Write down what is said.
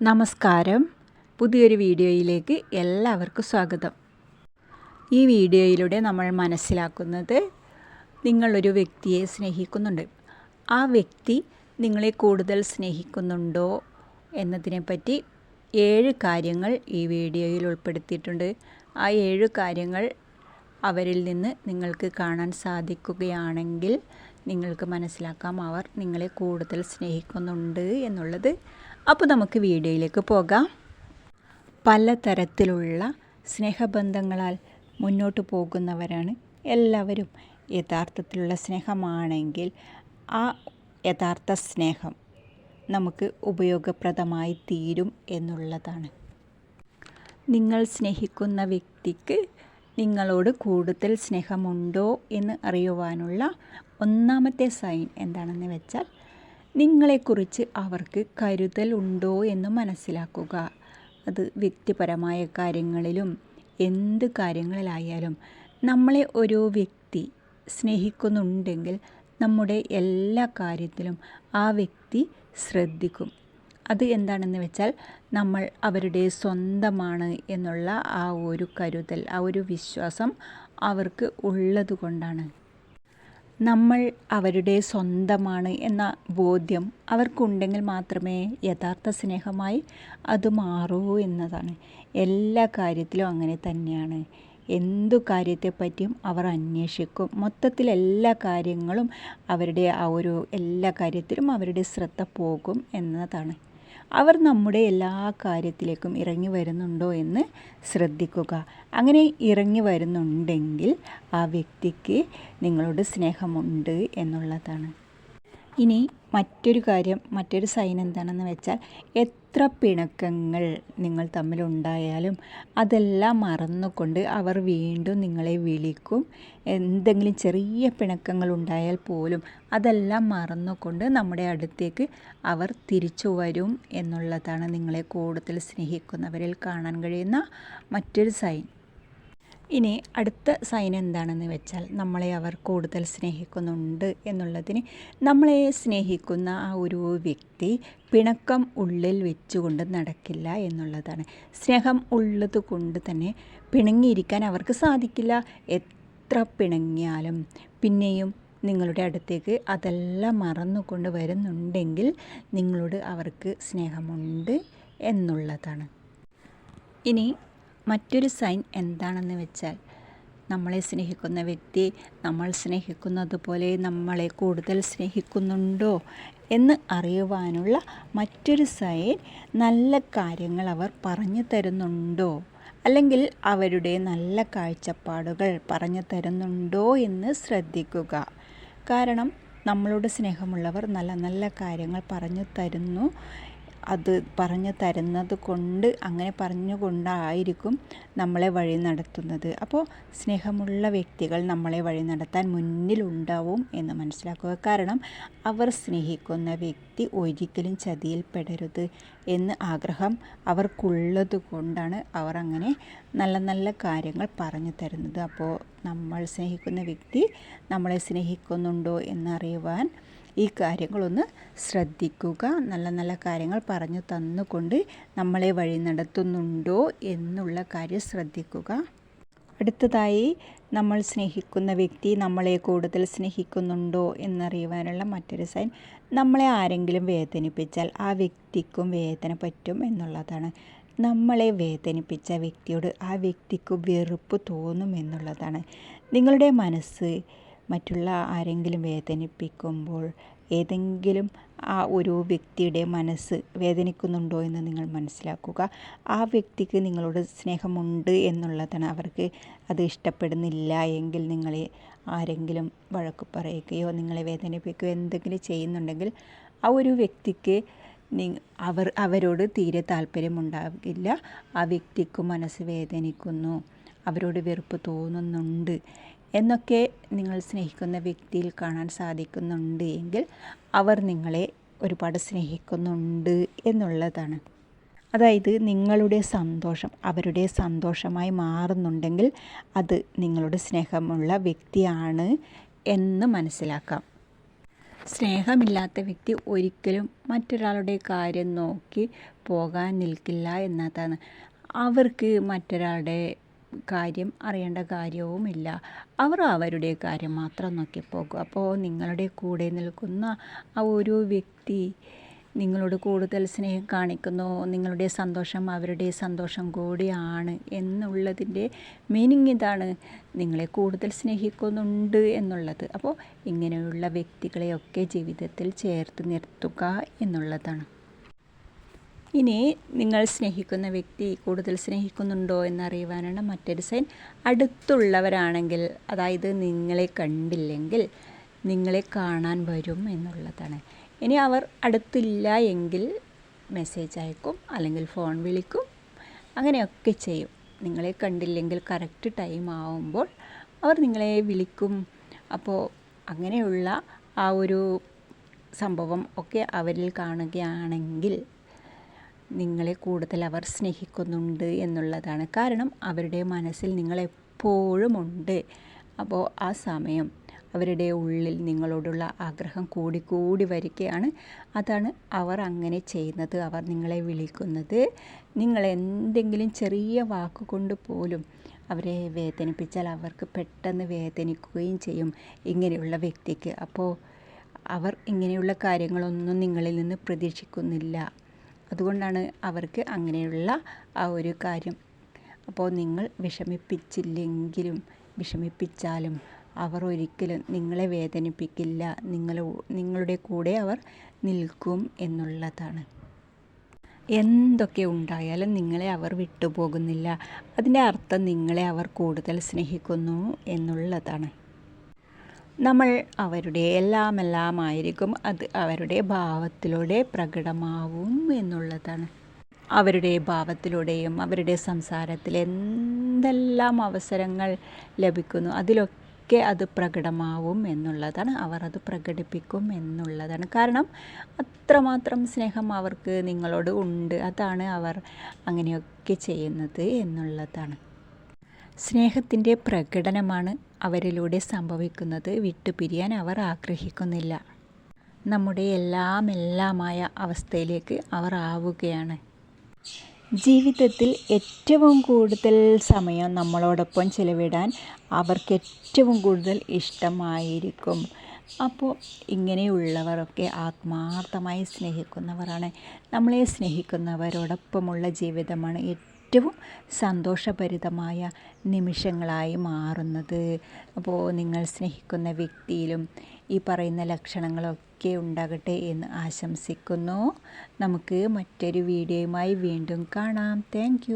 നമസ്കാരം. പുതിയൊരു വീഡിയോയിലേക്ക് എല്ലാവർക്കും സ്വാഗതം. ഈ വീഡിയോയിലൂടെ നമ്മൾ മനസ്സിലാക്കുന്നത് നിങ്ങളൊരു വ്യക്തിയെ സ്നേഹിക്കുന്നുണ്ട്. ആ വ്യക്തി നിങ്ങളെ കൂടുതൽ സ്നേഹിക്കുന്നുണ്ടോ എന്നതിനെപ്പറ്റി ഏഴ് കാര്യങ്ങൾ ഈ വീഡിയോയിൽ ഉൾപ്പെടുത്തിയിട്ടുണ്ട്. ആ ഏഴ് കാര്യങ്ങൾ അവരിൽ നിന്ന് നിങ്ങൾക്ക് കാണാൻ സാധിക്കുകയാണെങ്കിൽ നിങ്ങൾക്ക് മനസ്സിലാക്കാം. അവർ നിങ്ങളെ കൂടുതൽ സ്നേഹിക്കുന്നുണ്ട് എന്നുള്ളത് അപ്പോൾ നമുക്ക് വീഡിയോയിലേക്ക് പോകാം. പലതരത്തിലുള്ള സ്നേഹബന്ധങ്ങളാൽ മുന്നോട്ട് പോകുന്നവരാണ് എല്ലാവരും. യഥാർത്ഥത്തിലുള്ള സ്നേഹമാണെങ്കിൽ ആ യഥാർത്ഥ സ്നേഹം നമുക്ക് ഉപയോഗപ്രദമായി തീരും എന്നുള്ളതാണ്. നിങ്ങൾ സ്നേഹിക്കുന്ന വ്യക്തിക്ക് നിങ്ങളോട് കൂടുതൽ സ്നേഹമുണ്ടോ എന്ന് അറിയുവാനുള്ള ഒന്നാമത്തെ സൈൻ എന്താണെന്ന് വെച്ചാൽ നിങ്ങളെക്കുറിച്ച് അവർക്ക് കരുതലുണ്ടോ എന്ന് മനസ്സിലാക്കുക. അത് വ്യക്തിപരമായ കാര്യങ്ങളിലും എന്ത് കാര്യങ്ങളിലായാലും നമ്മളെ ഒരു വ്യക്തി സ്നേഹിക്കുന്നുണ്ടെങ്കിൽ നമ്മുടെ എല്ലാ കാര്യത്തിലും ആ വ്യക്തി ശ്രദ്ധിക്കും. അത് എന്താണെന്ന് വെച്ചാൽ നമ്മൾ അവരുടെ സ്വന്തമാണ് എന്നുള്ള ആ ഒരു കരുതൽ ആ ഒരു വിശ്വാസം അവർക്ക് ഉള്ളതുകൊണ്ടാണ്. നമ്മൾ അവരുടെ സ്വന്തമാണ് എന്ന ബോധ്യം അവർക്കുണ്ടെങ്കിൽ മാത്രമേ യഥാർത്ഥ സ്നേഹമായി അത് മാറൂ എന്നതാണ്. എല്ലാ കാര്യത്തിലും അങ്ങനെ തന്നെയാണ്. എന്തു കാര്യത്തെപ്പറ്റിയും അവർ അന്വേഷിക്കും. മൊത്തത്തിൽ എല്ലാ കാര്യങ്ങളും അവരുടെ ആ ഒരു എല്ലാ കാര്യത്തിലും അവരുടെ ശ്രദ്ധ പോകും എന്നതാണ്. അവർ നമ്മുടെ എല്ലാ കാര്യത്തിലേക്കും ഇറങ്ങി വരുന്നുണ്ടോ എന്ന് ശ്രദ്ധിക്കുക. അങ്ങനെ ഇറങ്ങി വരുന്നുണ്ടെങ്കിൽ ആ വ്യക്തിക്ക് നിങ്ങളോട് സ്നേഹമുണ്ട് എന്നുള്ളതാണ്. ഇനി മറ്റൊരു കാര്യം മറ്റൊരു സൈൻ എന്താണെന്ന് വെച്ചാൽ എത്ര പിണക്കങ്ങൾ നിങ്ങൾ തമ്മിലുണ്ടായാലും അതെല്ലാം മറന്നുകൊണ്ട് അവർ വീണ്ടും നിങ്ങളെ വിളിക്കും. എന്തെങ്കിലും ചെറിയ പിണക്കങ്ങൾ ഉണ്ടായാൽ പോലും അതെല്ലാം മറന്നുകൊണ്ട് നമ്മുടെ അടുത്തേക്ക് അവർ തിരിച്ചു വരും എന്നുള്ളതാണ് നിങ്ങളെ കൂടുതൽ സ്നേഹിക്കുന്നവരിൽ കാണാൻ കഴിയുന്ന മറ്റൊരു സൈൻ. ഇനി അടുത്ത സൈൻ എന്താണെന്ന് വെച്ചാൽ നമ്മളെ അവർ കൂടുതൽ സ്നേഹിക്കുന്നുണ്ട് എന്നുള്ളതിന് നമ്മളെ സ്നേഹിക്കുന്ന ആ ഒരു വ്യക്തി പിണക്കം ഉള്ളിൽ വെച്ചുകൊണ്ട് നടക്കില്ല എന്നുള്ളതാണ്. സ്നേഹം ഉള്ളത് കൊണ്ട് തന്നെ പിണങ്ങിയിരിക്കാൻ അവർക്ക് സാധിക്കില്ല. എത്ര പിണങ്ങിയാലും പിന്നെയും നിങ്ങളുടെ അടുത്തേക്ക് അതെല്ലാം മറന്നുകൊണ്ട് വരുന്നുണ്ടെങ്കിൽ നിങ്ങളോട് അവർക്ക് സ്നേഹമുണ്ട് എന്നുള്ളതാണ്. ഇനി മറ്റൊരു സൈൻ എന്താണെന്ന് വെച്ചാൽ നമ്മളെ സ്നേഹിക്കുന്ന വ്യക്തി നമ്മൾ സ്നേഹിക്കുന്നത് പോലെ നമ്മളെ കൂടുതൽ സ്നേഹിക്കുന്നുണ്ടോ എന്ന് അറിയുവാനുള്ള മറ്റൊരു സൈൻ നല്ല കാര്യങ്ങൾ അവർ പറഞ്ഞു തരുന്നുണ്ടോ? അല്ലെങ്കിൽ അവരുടെ നല്ല കാഴ്ചപ്പാടുകൾ പറഞ്ഞു തരുന്നുണ്ടോ എന്ന് ശ്രദ്ധിക്കുക. കാരണം നമ്മളോട് സ്നേഹമുള്ളവർ നല്ല നല്ല കാര്യങ്ങൾ പറഞ്ഞു തരുന്നു അത് പറഞ്ഞു തരുന്നത് കൊണ്ട് അങ്ങനെ പറഞ്ഞുകൊണ്ടായിരിക്കും നമ്മളെ വഴി നടത്തുന്നത്. അപ്പോൾ സ്നേഹമുള്ള വ്യക്തികൾ നമ്മളെ വഴി നടത്താൻ മുന്നിലുണ്ടാവും എന്ന് മനസ്സിലാക്കുക. കാരണം അവർ സ്നേഹിക്കുന്ന വ്യക്തി ഒരിക്കലും ചതിയിൽപ്പെടരുത് എന്ന് ആഗ്രഹം അവർക്കുള്ളത് കൊണ്ടാണ് അവർ അങ്ങനെ നല്ല നല്ല കാര്യങ്ങൾ പറഞ്ഞു തരുന്നത്. അപ്പോൾ നമ്മൾ സ്നേഹിക്കുന്ന വ്യക്തി നമ്മളെ സ്നേഹിക്കുന്നുണ്ടോ എന്നറിയുവാൻ ഈ കാര്യങ്ങളൊന്ന് ശ്രദ്ധിക്കുക. നല്ല നല്ല കാര്യങ്ങൾ പറഞ്ഞു തന്നുകൊണ്ട് നമ്മളെ വഴി നടത്തുന്നുണ്ടോ എന്നുള്ള കാര്യം ശ്രദ്ധിക്കുക. അടുത്തതായി നമ്മൾ സ്നേഹിക്കുന്ന വ്യക്തി നമ്മളെ കൂടുതൽ സ്നേഹിക്കുന്നുണ്ടോ എന്നറിയുവാനുള്ള മറ്റൊരു സൈൻ നമ്മളെ ആരെങ്കിലും വേദനിപ്പിച്ചാൽ ആ വ്യക്തിക്കും വേദന പറ്റും എന്നുള്ളതാണ്. നമ്മളെ വേദനിപ്പിച്ച വ്യക്തിയോട് ആ വ്യക്തിക്ക് വെറുപ്പ് തോന്നും എന്നുള്ളതാണ്. നിങ്ങളുടെ മനസ്സ് മറ്റുള്ള ആരെങ്കിലും വേദനിപ്പിക്കുമ്പോൾ ഏതെങ്കിലും ആ ഒരു വ്യക്തിയുടെ മനസ്സ് വേദനിക്കുന്നുണ്ടോ എന്ന് നിങ്ങൾ മനസ്സിലാക്കുക. ആ വ്യക്തിക്ക് നിങ്ങളോട് സ്നേഹമുണ്ട് എന്നുള്ളതാണ്. അവർക്ക് അത് ഇഷ്ടപ്പെടുന്നില്ല എങ്കിൽ നിങ്ങളെ ആരെങ്കിലും വഴക്ക് പറയുകയോ നിങ്ങളെ വേദനിപ്പിക്കുകയോ എന്തെങ്കിലും ചെയ്യുന്നുണ്ടെങ്കിൽ ആ ഒരു വ്യക്തിക്ക് അവർ അവരോട് തീരെ താല്പര്യമുണ്ടാകില്ല ആ വ്യക്തിക്ക് മനസ്സ് വേദനിക്കുന്നു. അവരോട് വെറുപ്പ് തോന്നുന്നുണ്ട് എന്നൊക്കെ നിങ്ങൾ സ്നേഹിക്കുന്ന വ്യക്തിയിൽ കാണാൻ സാധിക്കുന്നുണ്ട് എങ്കിൽ അവർ നിങ്ങളെ ഒരുപാട് സ്നേഹിക്കുന്നുണ്ട് എന്നുള്ളതാണ്. അതായത് നിങ്ങളുടെ സന്തോഷം അവരുടെ സന്തോഷമായി മാറുന്നുണ്ടെങ്കിൽ അത് നിങ്ങളുടെ സ്നേഹമുള്ള വ്യക്തിയാണ് എന്ന് മനസ്സിലാക്കാം. സ്നേഹമില്ലാത്ത വ്യക്തി ഒരിക്കലും മറ്റൊരാളുടെ കാര്യം നോക്കി പോകാൻ നിൽക്കില്ല എന്നതാണ്. അവർക്ക് മറ്റൊരാളുടെ കാര്യം അറിയേണ്ട കാര്യവുമില്ല. അവർ അവരുടെ കാര്യം മാത്രം നോക്കി പോകും. അപ്പോൾ നിങ്ങളുടെ കൂടെ നിൽക്കുന്ന ആ ഒരു വ്യക്തി നിങ്ങളോട് കൂടുതൽ സ്നേഹം കാണിക്കുന്നു. നിങ്ങളുടെ സന്തോഷം അവരുടെ സന്തോഷം കൂടിയാണ് എന്നുള്ളതിന്റെ മീനിങ് ഇതാണ്. നിങ്ങളെ കൂടുതൽ സ്നേഹിക്കുന്നുണ്ട് എന്നുള്ളത്. അപ്പോൾ ഇങ്ങനെയുള്ള വ്യക്തികളെയൊക്കെ ജീവിതത്തിൽ ചേർത്ത് നിർത്തുക എന്നുള്ളതാണ്. ഇനി നിങ്ങൾ സ്നേഹിക്കുന്ന വ്യക്തി കൂടുതൽ സ്നേഹിക്കുന്നുണ്ടോ എന്നറിയുവാനാണ് മറ്റൊരു സൈൻ അടുത്തുള്ളവരാണെങ്കിൽ അതായത് നിങ്ങളെ കണ്ടില്ലെങ്കിൽ നിങ്ങളെ കാണാൻ വരും എന്നുള്ളതാണ്. ഇനി അവർ അടുത്തില്ല എങ്കിൽ മെസ്സേജ് അയക്കും അല്ലെങ്കിൽ ഫോൺ വിളിക്കും. അങ്ങനെയൊക്കെ ചെയ്യും. നിങ്ങളെ കണ്ടില്ലെങ്കിൽ കറക്റ്റ് ടൈം ആവുമ്പോൾ അവർ നിങ്ങളെ വിളിക്കും. അപ്പോൾ അങ്ങനെയുള്ള ആ ഒരു സംഭവം ഒക്കെ അവരിൽ കാണുകയാണെങ്കിൽ നിങ്ങളെ കൂടുതൽ അവർ സ്നേഹിക്കുന്നുണ്ട് എന്നുള്ളതാണ്. കാരണം അവരുടെ മനസ്സിൽ നിങ്ങളെപ്പോഴും ഉണ്ട്. അപ്പോൾ ആ സമയം അവരുടെ ഉള്ളിൽ നിങ്ങളോടുള്ള ആഗ്രഹം കൂടി കൂടി വരികയാണ്. അതാണ് അവർ അങ്ങനെ ചെയ്യുന്നത്. അവർ നിങ്ങളെ വിളിക്കുന്നത്. നിങ്ങൾ എന്തെങ്കിലും ചെറിയ വാക്കുകൊണ്ട് പോലും അവരെ വേദനിപ്പിച്ചാൽ അവർക്ക് പെട്ടെന്ന് വേദനിക്കുകയും ചെയ്യും ഇങ്ങനെയുള്ള വ്യക്തിക്ക്. അപ്പോൾ അവർ ഇങ്ങനെയുള്ള കാര്യങ്ങളൊന്നും നിങ്ങളിൽ നിന്ന് പ്രതീക്ഷിക്കുന്നില്ല. അതുകൊണ്ടാണ് അവർക്ക് അങ്ങനെയുള്ള ആ ഒരു കാര്യം. അപ്പോൾ നിങ്ങൾ വിഷമിപ്പിച്ചില്ലെങ്കിലും വിഷമിപ്പിച്ചാലും അവർ ഒരിക്കലും നിങ്ങളെ വേദനിപ്പിക്കില്ല. നിങ്ങൾ നിങ്ങളുടെ കൂടെ അവർ നിൽക്കും എന്നുള്ളതാണ്. എന്തൊക്കെ ഉണ്ടായാലും നിങ്ങളെ അവർ വിട്ടുപോകുന്നില്ല. അതിന്റെ അർത്ഥം നിങ്ങളെ അവർ കൂടുതൽ സ്നേഹിക്കുന്നു എന്നുള്ളതാണ്. നമ്മൾ അവരുടെ എല്ലാം എല്ലാം ആയിരിക്കും അത് അവരുടെ ഭാവത്തിലൂടെ പ്രകടമാവും എന്നുള്ളതാണ്. അവരുടെ ഭാവത്തിലൂടെയും അവരുടെ സംസാരത്തിൽ എന്തെല്ലാം അവസരങ്ങൾ ലഭിക്കുന്നു അതിലൊക്കെ അത് പ്രകടമാവും എന്നുള്ളതാണ്. അവർ അത് പ്രകടിപ്പിക്കും എന്നുള്ളതാണ്. കാരണം അത്രമാത്രം സ്നേഹം അവർക്ക് നിങ്ങളോട് ഉണ്ട്. അതാണ് അവർ അങ്ങനെയൊക്കെ ചെയ്യുന്നത് എന്നുള്ളതാണ്. സ്നേഹത്തിന്റെ പ്രകടനമാണ് അവരിലൂടെ സംഭവിക്കുന്നത്. വിട്ടുപിരിയാൻ അവർ ആഗ്രഹിക്കുന്നില്ല. നമ്മുടെ എല്ലാം എല്ലാമായ അവസ്ഥയിലേക്ക് അവർ ആവുകയാണ്. ജീവിതത്തിൽ ഏറ്റവും കൂടുതൽ സമയം നമ്മളോടൊപ്പം ചിലവിടാൻ അവർക്ക് ഏറ്റവും കൂടുതൽ ഇഷ്ടമായിരിക്കും. അപ്പോൾ ഇങ്ങനെയുള്ളവരൊക്കെ ആത്മാർത്ഥമായി സ്നേഹിക്കുന്നവരാണ്. നമ്മളെ സ്നേഹിക്കുന്നവരോടൊപ്പമുള്ള ജീവിതമാണ് ഏറ്റവും സന്തോഷഭരിതമായ നിമിഷങ്ങളായി മാറുന്നത്. അപ്പോൾ നിങ്ങൾ സ്നേഹിക്കുന്ന വ്യക്തിയിലും ഈ പറയുന്ന ലക്ഷണങ്ങളൊക്കെ ഉണ്ടാകട്ടെ എന്ന് ആശംസിക്കുന്നു. നമുക്ക് മറ്റൊരു വീഡിയോയുമായി വീണ്ടും കാണാം. താങ്ക്